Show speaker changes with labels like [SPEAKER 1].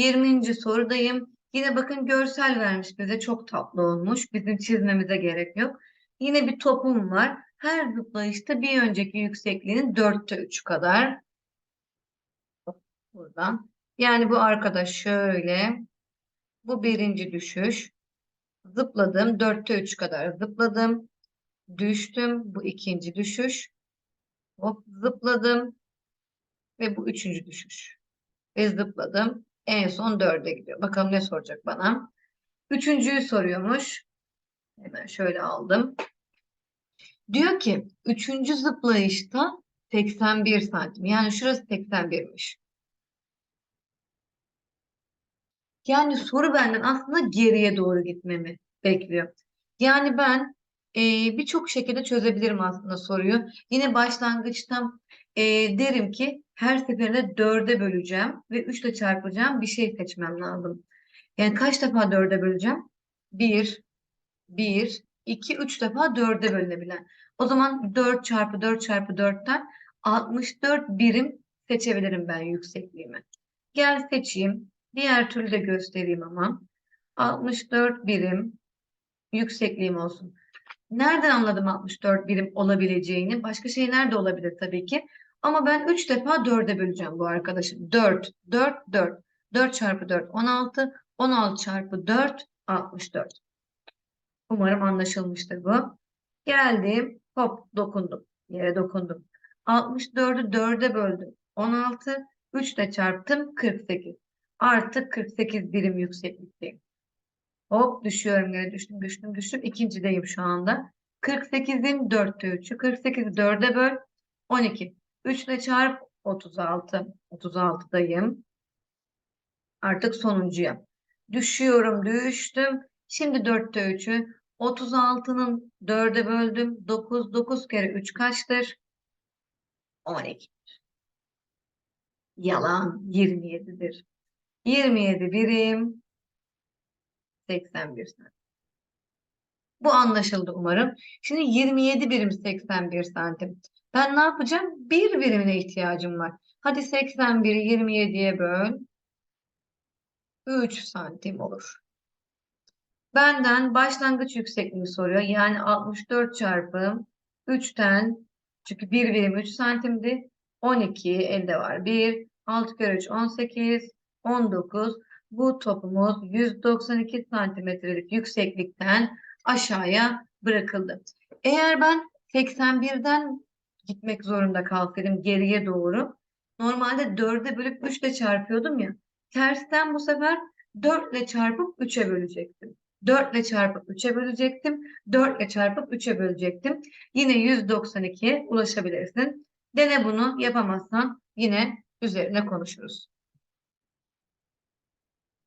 [SPEAKER 1] 20. sorudayım. Yine bakın görsel vermiş bize çok tatlı olmuş. Bizim çizmemize gerek yok. Yine bir topum var. Her zıplayışta bir önceki yüksekliğinin dörtte üçü kadar. Buradan. Yani bu arkadaş şöyle. Bu birinci düşüş. Zıpladım. Dörtte üç kadar zıpladım. Düştüm. Bu ikinci düşüş. Hop zıpladım. Ve bu üçüncü düşüş. Ve zıpladım. En son dörde gidiyor. Bakalım ne soracak bana. Üçüncüyü soruyormuş. Hemen şöyle aldım. Diyor ki üçüncü zıplayışta 81 santim. Yani şurası 81'miş. Yani soru benden aslında geriye doğru gitmemi bekliyor. Yani ben e, birçok şekilde çözebilirim aslında soruyu. Yine başlangıçta e, derim ki her seferinde dörde böleceğim ve üçle çarpacağım bir şey seçmem lazım. Yani kaç defa dörde böleceğim? Bir, bir, iki, üç defa dörde bölünebilen. O zaman 4 çarpı 4 çarpı 4'ten 64 birim seçebilirim ben yüksekliğimi. Gel seçeyim. Diğer türlü de göstereyim ama. 64 birim yüksekliğim olsun. Nereden anladım 64 birim olabileceğini? Başka şey nerede olabilir tabii ki. Ama ben 3 defa 4'e böleceğim bu arkadaşı. 4, 4, 4. 4 çarpı 4, 16. 16 çarpı 4, 64. Umarım anlaşılmıştır bu. Geldim. Hop dokundum. Yere dokundum. 64'ü 4'e böldüm. 16. 3 ile çarptım. 48. Artık 48 birim yükseklikteyim. Hop düşüyorum yere düştüm düştüm düştüm. İkincideyim şu anda. 48'in 4'te 3'ü. 48'i 4'e böl. 12. 3 ile çarp 36. 36'dayım. Artık sonuncuya. Düşüyorum düştüm. Şimdi 4'te 3'ü. 36'nın 4'e böldüm. 9. 9 kere 3 kaçtır? 12. Yalan 27'dir. 27 birim 81 santim. Bu anlaşıldı umarım. Şimdi 27 birim 81 santim. Ben ne yapacağım? Bir birimine ihtiyacım var. Hadi 81'i 27'ye böl. 3 santim olur. Benden başlangıç yüksekliğini soruyor. Yani 64 çarpı 3'ten çünkü 1 birim 3 santimdi. 12 elde var. 1, 6 kere 3 18, 19. Bu topumuz 192 santimetrelik yükseklikten aşağıya bırakıldı. Eğer ben 81'den gitmek zorunda kalsaydım geriye doğru normalde 4'e bölüp 3 ile çarpıyordum ya. Tersten bu sefer 4 ile çarpıp 3'e bölecektim. 4 ile çarpıp 3'e bölecektim. 4 ile çarpıp 3'e bölecektim. Yine 192'ye ulaşabilirsin. Dene bunu yapamazsan yine üzerine konuşuruz.